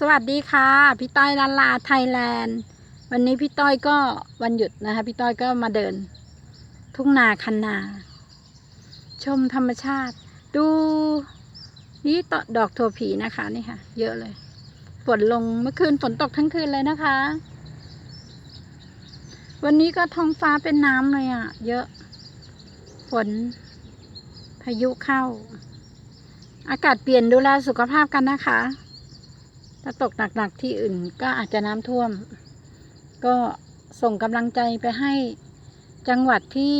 สวัสดีค่ะพี่ต้อยลาลาไทยแลนด์ วันนี้พี่ต้อยก็วันหยุดนะคะ พี่ต้อยก็มาเดิน ทุ่งนาคันนา ชมธรรมชาติ ดูนี่ตดอกถั่วผีนะคะนี่ค่ะ เยอะเลยฝนลงเมื่อคืนฝนตกทั้งคืนเลยนะคะ วันนี้ก็ท้องฟ้าเป็นน้ำเลยอะ่ะ เยอะฝนพายุเข้า อากาศเปลี่ยนดูแลสุขภาพกันนะคะ ถ้าตกหนักๆที่อื่นก็อาจจะน้ำท่วม ก็ส่งกำลังใจไปให้จังหวัดที่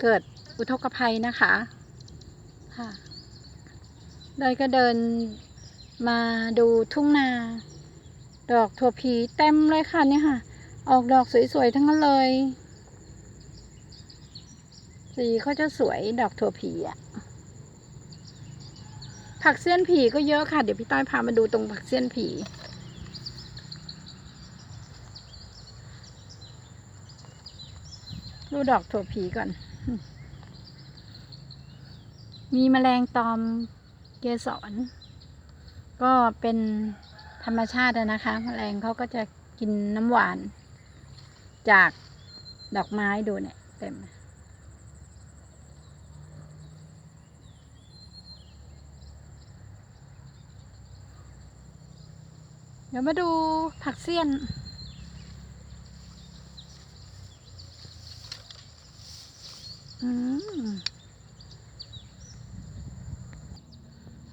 เกิดอุทกภัยนะคะค่ะโดยก็เดินมาดูทุ่งนา ดอกถั่วผีเต็มเลยค่ะเนี่ยค่ะ ออกดอกสวยๆทั้งนั้นเลย สีเขาจะสวยดอกถั่วผีอะ ผักเสี้ยนผีก็เยอะค่ะ เดี๋ยวพี่ต้อยพามาดูตรงผักเสี้ยนผี ดูดอกถั่วผีก่อน มีแมลงตอมเกสร ก็เป็นธรรมชาตินะคะ แมลงเขาก็จะกินน้ำหวาน จากดอกไม้ดูเนี่ย เต็ม เดี๋ยวมาดูผักเสี้ยนอืม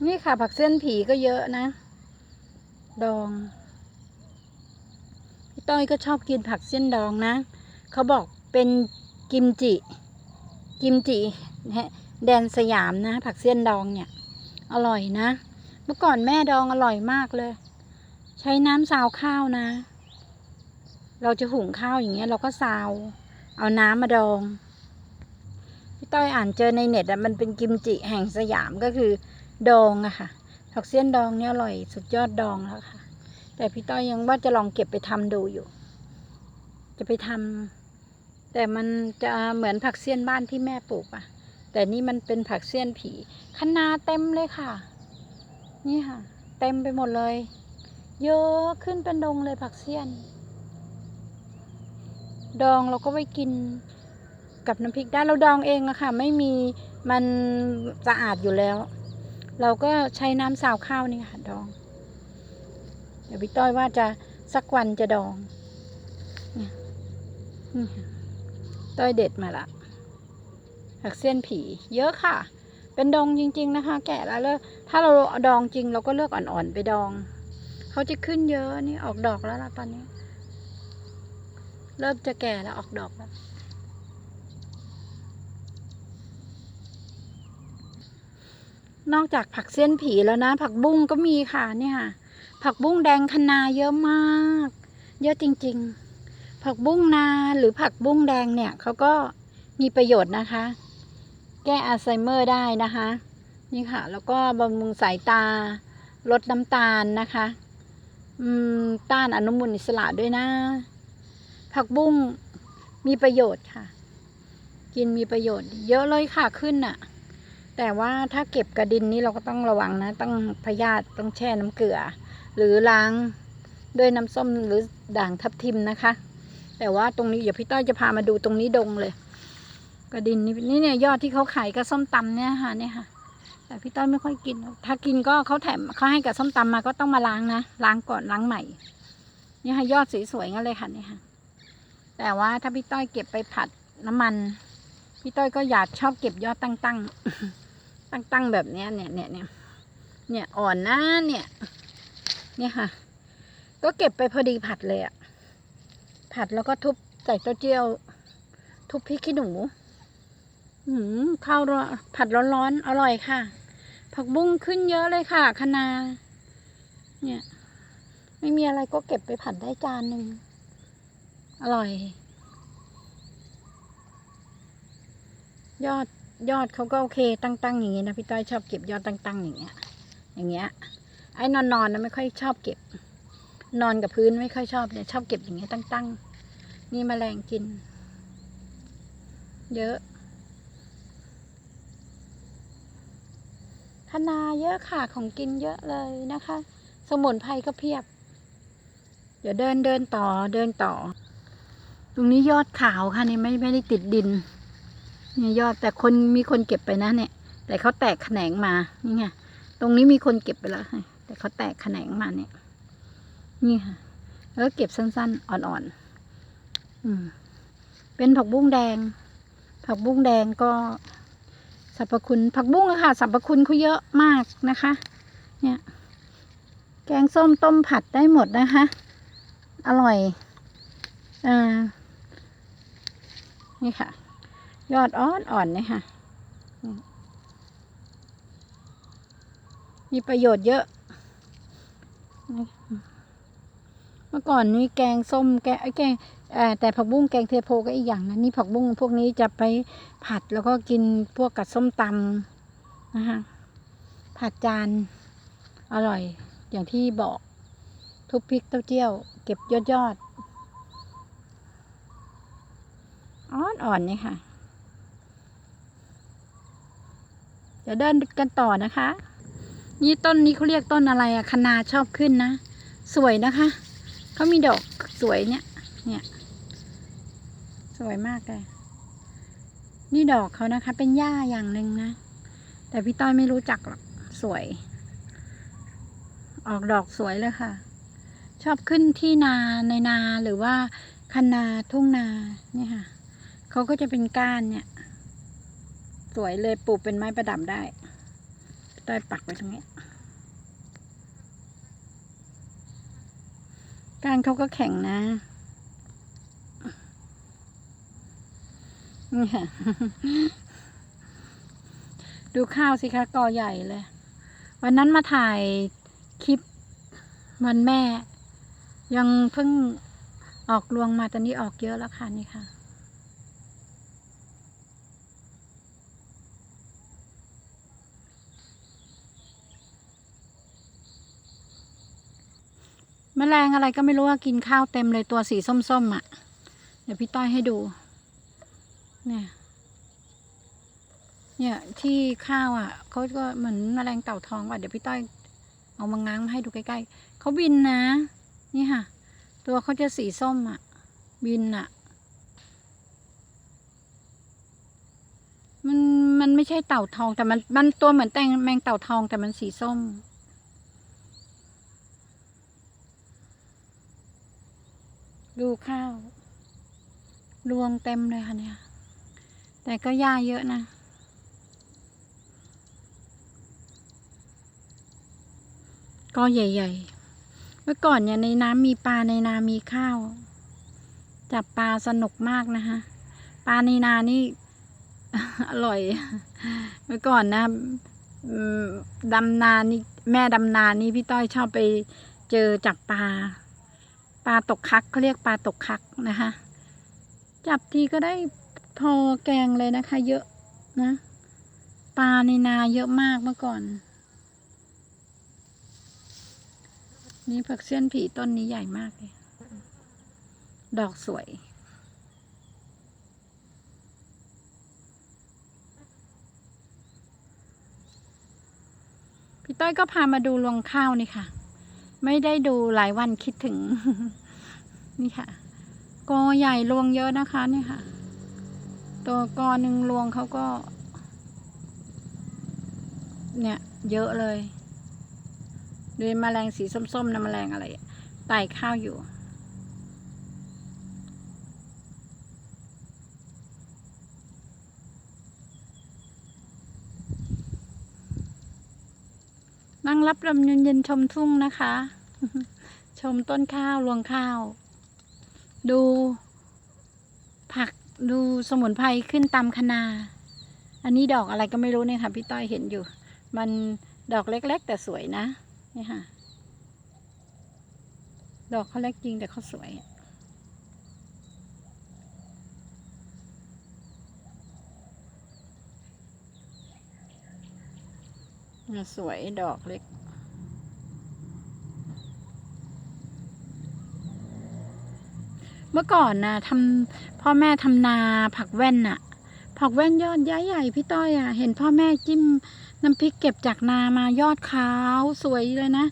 นี่ค่ะผักเสี้ยนผีก็เยอะนะ ดอง พี่ต้อยก็ชอบกินผักเสี้ยนดองนะ เขาบอกเป็นกิมจิ กิมจิแดนสยามนะ ผักเสี้ยนดองเนี่ย อร่อยนะ เมื่อก่อนแม่ดองอร่อยมากเลย ใช้น้ำซาวข้าวนะ เราจะหุงข้าวอย่างเงี้ย เราก็ซาว เอาน้ำมาดอง พี่ต้อยอ่านเจอในเน็ตอะมันเป็นกิมจิแห่งสยามก็คือ ดองอะค่ะผักเสี้ยนดองเนี่ยอร่อยสุดยอดดองแล้วค่ะ แต่พี่ต้อยยังว่าจะลองเก็บไปทำดูอยู่ จะไปทำแต่มันจะเหมือนผักเสี้ยนบ้านที่แม่ปลูกอะแต่นี่มันเป็นผักเสี้ยนผีคะนาเต็มเลยค่ะ นี่ค่ะ เต็มไปหมดเลย เยอะขึ้นเป็นดงเลยผักเสี้ยน ดองเราก็ไว้กินกับน้ำพริกได้เราดองเองอะค่ะ ไม่มีมันสะอาดอยู่แล้ว เราก็ใช้น้ำสาวข้าวนี่ค่ะดอง เดี๋ยวพี่ต้อยว่าจะสักวันจะดองเนี่ยต้อยเด็ดมาละผักเส้นผี เยอะค่ะ เป็นดองจริง ๆ นะคะ แก่แล้วแล้วถ้าเราดองจริง เราก็เลือกอ่อนๆไปดอง เขาจะขึ้นเยอะนี่ออกดอกแล้วล่ะตอนนี้ เริ่มจะแก่แล้วออกดอกแล้วนอกจากผักเส้นผีแล้วนะ ผักบุ้งก็มีค่ะเนี่ยค่ะ ผักบุ้งแดงคะนาเยอะมาก เยอะจริง ๆ ผักบุ้งนาหรือผักบุ้งแดงเนี่ยเขาก็มีประโยชน์นะคะ แก้อัลไซเมอร์ได้นะคะ นี่ค่ะ แล้วก็บำรุงสายตา ลดน้ำตาลนะคะ ต้านอนุมูลอิสระด้วยนะ ผักบุ้งมีประโยชน์ค่ะ กินมีประโยชน์ เยอะเลยค่ะขึ้นน่ะ แต่ว่าถ้าเก็บกระดินนี่เราก็ต้องระวังนะ ต้องพยาธิต้องแช่น้ำเกลือ หรือล้างด้วยน้ำส้มหรือด่างทับทิมนะคะ แต่ว่าตรงนี้เดี๋ยวพี่ต้อยจะพามาดูตรงนี้ดงเลย กระดินนี่นี่เนี่ยยอดที่เขาขายกับส้มตำเนี่ยค่ะเนี่ยค่ะ แต่พี่ต้อยไม่ค่อยกิน ถ้ากินก็เขาแถมเขาให้กับส้มตำมาก็ต้องมาล้างนะล้างก่อนล้างใหม่ นี่ค่ะยอดสวยๆงั้นเลยค่ะนี่ค่ะ แต่ว่าถ้าพี่ต้อยเก็บไปผัดน้ำมัน พี่ต้อยก็อยากชอบเก็บยอดตั้งๆตั้งๆแบบเนี้ยเนี่ยเนี่ยเนี่ยเนี่ยอ่อนนะเนี่ย เนี่ยค่ะ ก็เก็บไปพอดีผัดเลยอะผัดแล้วก็ทุบใส่เต้าเจี้ยว ทุบพริกขี้หนูหืมข้าวผัดร้อนๆอร่อยค่ะ ผักบุ้งขึ้นเยอะเลยค่ะคะนา เนี่ย ไม่มีอะไรก็เก็บไปผัดได้จานหนึ่ง อร่อย ยอดยอดเขาก็โอเคตั้งๆอย่างนี้นะพี่ต้อยชอบเก็บยอดตั้งๆอย่างเงี้ย อย่างเงี้ย ไอ้นอนๆนะไม่ค่อยชอบเก็บ นอนกับพื้นไม่ค่อยชอบเนี่ยชอบเก็บอย่างเงี้ยตั้งๆนี่แมลงกิน เยอะ คะนาเยอะค่ะของกินเยอะเลยนะคะ สมุนไพรก็เพียบ เดี๋ยวเดินเดินต่อเดินต่อ ตรงนี้ยอดขาวค่ะนี่ไม่ไม่ได้ติดดินเนี่ยยอดแต่คนมีคนเก็บไปนะเนี่ย แต่เขาแตกแขนงมานี่ไงตรงนี้มีคนเก็บไปแล้วแต่เขาแตกแขนงมาเนี่ย นี่ค่ะแล้วก็เก็บสั้นๆ อ่อนๆ อืม เป็นผักบุ้งแดง ผักบุ้งแดงก็ สรรพคุณผักบุ้งอะค่ะสรรพคุณเขาเยอะมากนะคะ เนี่ย แกงส้มต้มผัดได้หมดนะคะ อร่อยอ่านี่ค่ะ ยอดอ่อนอ่อนๆเนี่ยค่ะมีประโยชน์เยอะ เมื่อก่อนนี่แกงส้มแกงไอ้แกง แต่ผักบุ้งแกงเทโพก็อีกอย่างนะนี่ผักบุ้งพวกนี้จะไปผัดแล้วก็กินพวกกับส้มตำนะคะผัดจานอร่อยอย่างที่บอกทุบพริกเต้าเจี้ยว เก็บยอดยอดอ่อนอ่อนๆนี่ค่ะเดี๋ยวเดินกันต่อนะคะ นี่ต้นนี้เขาเรียกต้นอะไรอะคะนาชอบขึ้นนะ สวยนะคะ เขามีดอกสวยเนี่ย เนี่ย สวยมากเลย นี่ดอกเขานะคะ เป็นหญ้าอย่างหนึ่งนะ แต่พี่ต้อยไม่รู้จักหรอก สวย ออกดอกสวยเลยค่ะ ชอบขึ้นที่นาในนาหรือว่าคันนาทุ่งนาเนี่ยค่ะ เขาก็จะเป็นก้านเนี่ย สวยเลยปลูกเป็นไม้ประดับได้พี่ต้อยปักไว้ตรงนี้ก้ารเขาก็แข็งนะ นี่ค่ะ ดูข้าวสิคะกอใหญ่เลย วันนั้นมาถ่ายคลิปวันแม่ ยังเพิ่งออกรวงมาตอนนี้ออกเยอะแล้วค่ะนี่ค่ะ แมลงอะไรก็ไม่รู้ว่ากินข้าวเต็มเลยตัวสีส้มๆอะ่ะ เดี๋ยวพี่ต้อยให้ดู เนี่ย เนี่ยที่ข้าวอะเขาก็เหมือนแมลงเต่าทองว่ะเดี๋ยวพี่ต้อยเอามาง้างมาให้ดูใกล้ๆเขาบินนะ นี่ค่ะ ตัวเขาจะสีส้มอะ บินอะ มันมันไม่ใช่เต่าทองแต่มันมันตัวเหมือนแตงแมงเต่าทองแต่มันสีส้มดูข้าว รวงเต็มเลยค่ะเนี่ย แต่ก็หญ้าเยอะนะก็ใหญ่ ๆ เมื่อก่อนเนี่ยในน้ำมีปลาในนามีข้าว จับปลาสนุกมากนะคะปลาในนานี่ อร่อย เมื่อก่อนนะดำนานี่แม่ดำนานี่พี่ต้อยชอบไปเจอจับปลาปลาตกคักเขาเรียกปลาตกคักนะคะ จับทีก็ได้ พอแกงเลยนะคะ เยอะนะปลาในนาเยอะมากเมื่อก่อน นี่ผักเสี้ยนผีต้นนี้ใหญ่มากเลยดอกสวย พี่ต้อยก็พามาดูรวงข้าวนี่ค่ะ ไม่ได้ดูหลายวันคิดถึง นี่ค่ะกอใหญ่รวงเยอะนะคะนี่ค่ะ ตัวกอหนึ่งรวงเขาก็ เนี่ย เยอะเลยดูแมลงสีส้มๆนะแมลงอะไรไต่ข้าวอยู่ นั่งรับลมเย็นๆชมทุ่งนะคะ ชมต้นข้าวรวงข้าว ดูผัก ดูสมุนไพรขึ้นตามคะนา อันนี้ดอกอะไรก็ไม่รู้เนี่ยค่ะ พี่ต้อยเห็นอยู่ มันดอกเล็ก ๆ แต่สวยนะนี่ค่ะ ดอกเขาเล็กจริงแต่เขาสวยสวยดอกเล็ก มื่อก่อนนะทำพ่อแม่ทำนาผักแว่นน่ะ ผักแว่นยอดย้ายใหญ่พี่ต้อยอะ เห็นพ่อแม่จิ้มน้ำพริกเก็บจากนามายอดขาวสวยเลยนะ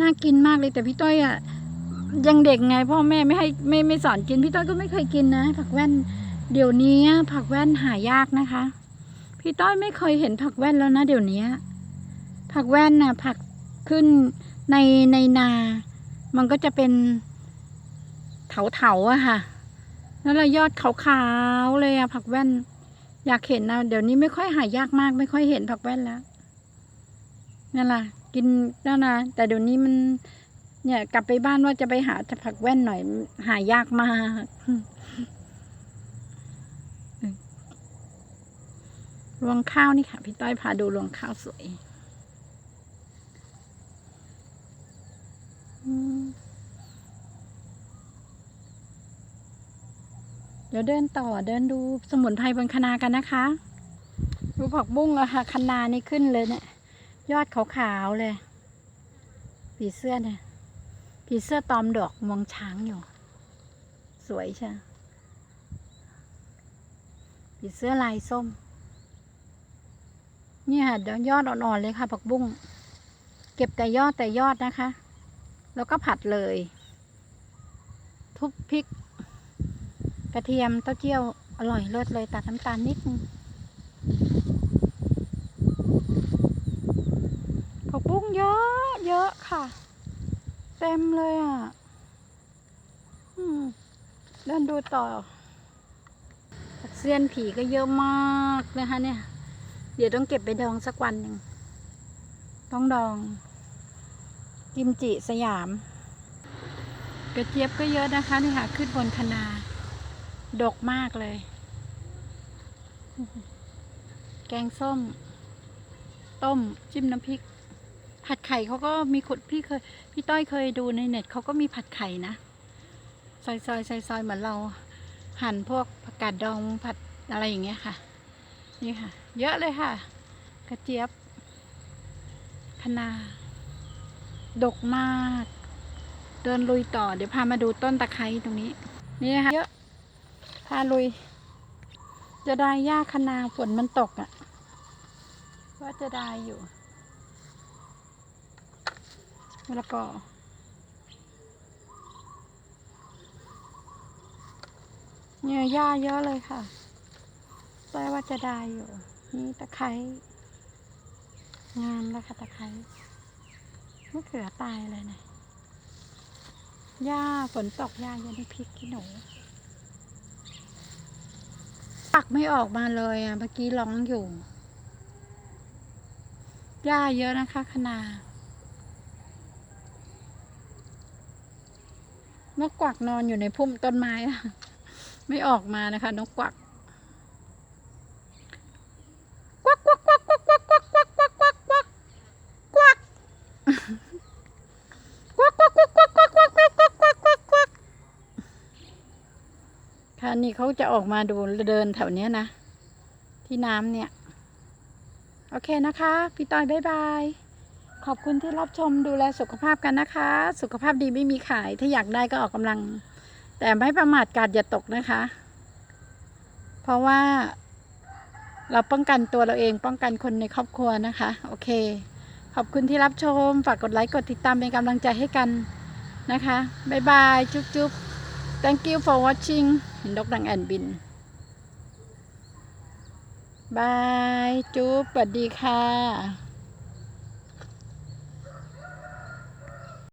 น่ากินมากเลยแต่พี่ต้อยอะยังเด็กไงพ่อแม่ไม่ให้ไม่ไม่สอนกินพี่ต้อยก็ไม่เคยกินนะ ผักแว่นเดี๋ยวนี้ผักแว่นหายากนะคะ พี่ต้อยไม่เคยเห็นผักแว่นแล้วนะเดี๋ยวนี้ผักแว่นน่ะผักขึ้นในในนา มันก็จะเป็น เถาเถาๆอะค่ะแล้วเรายอดขาวๆเลยอะผักแว่น อยากเห็นนะเดี๋ยวนี้ไม่ค่อยหายากมาก ไม่ค่อยเห็นผักแว่นแล้วนั่นล่ะกินนั่นนะแต่เดี๋ยวนี้มันเนี่ย กลับไปบ้านว่าจะไปหาผักแว่นหน่อย หายากมากรวงข้าวนี่ค่ะ พี่ต้อยพาดูรวงข้าวสวย อืม เดี๋ยวเดินต่อเดินดูสมุนไพรบนคะนากันนะคะ ดูผักบุ้งอะค่ะคะนานี่ขึ้นเลยเนี่ยยอดขาวๆเลย ผีเสื้อเนี่ยผีเสื้อตอมดอกมองช้างอยู่ สวยใช่ผีเสื้อลายส้ม นี่ค่ะเดียวยอดอ่อนๆเลยค่ะผักบุ้ง เก็บแต่ยอดแต่ยอดนะคะ แล้วก็ผัดเลย ทุบพริก กระเทียมเต้าเจี้ยวอร่อยเลิศเลยตัดน้ำตาลนิดนึงผักบุ้งเยอะเยอะค่ะ เต็มเลยอะเดินดูต่อผักเสี้ยนผีก็เยอะมากนะคะเนี่ย เดี๋ยวต้องเก็บไปดองสักวันหนึ่ง ต้องดอง กิมจิสยาม กระเจี๊ยบก็เยอะนะคะนี่ค่ะขึ้นบนคนา ดกมากเลย แกงส้ม ต้ม จิ้มน้ำพริก ผัดไข่เขาก็มีขุดพี่เคย พี่ต้อยเคยดูในเน็ตเขาก็มีผัดไข่นะซอยซอยซอยซอยเหมือนเราหั่นพวกผักกาดดองผัดอะไรอย่างเงี้ยค่ะ นี่ค่ะ เยอะเลยค่ะ กระเจี๊ยบคะนาดกมาก เดินลุยต่อเดี๋ยวพามาดูต้นตะไคร้ตรงนี้ นี่ค่ะเยอะาลุย จะได้หญ้าคะนาฝนมันตกอะ่ะ ว่าจะได้อยู่แล้วก็เนี่ยหญ้าเยอะเลยค่ะแปลว่าจะได้อยู่ นี่ตะไคร้งามแล้วค่ะตะไคร้มะเขือตายเลยนี่ยหญ้าฝนตกหญ้ายังไม่พริกขี้หนู ปักไม่ออกมาเลยอะ เมื่อกี้ร้องอยู่หญ้าเยอะนะคะคณานกกวักนอนอยู่ในพุ่มต้นไม้อะไม่ออกมานะคะ นกกวัก เขาจะออกมาดูเดินแถวเนี้ยนะ ที่น้ำเนี่ย โอเคนะคะ พี่ต้อยบายบาย ขอบคุณที่รับชมดูแลสุขภาพกันนะคะ สุขภาพดีไม่มีขาย ถ้าอยากได้ก็ออกกำลัง แต่ไม่ประมาทกาดอย่าตกนะคะ เพราะว่าเราป้องกันตัวเราเองป้องกันคนในครอบครัวนะคะ โอเค ขอบคุณที่รับชม ฝากกดไลค์กดติดตามเป็นกำลังใจให้กันนะคะ บ๊ายบาย จุ๊บจุ๊บ thank you for watching ห็นกดังแอนบินบาย จุ๊บสวัสดีค่ะ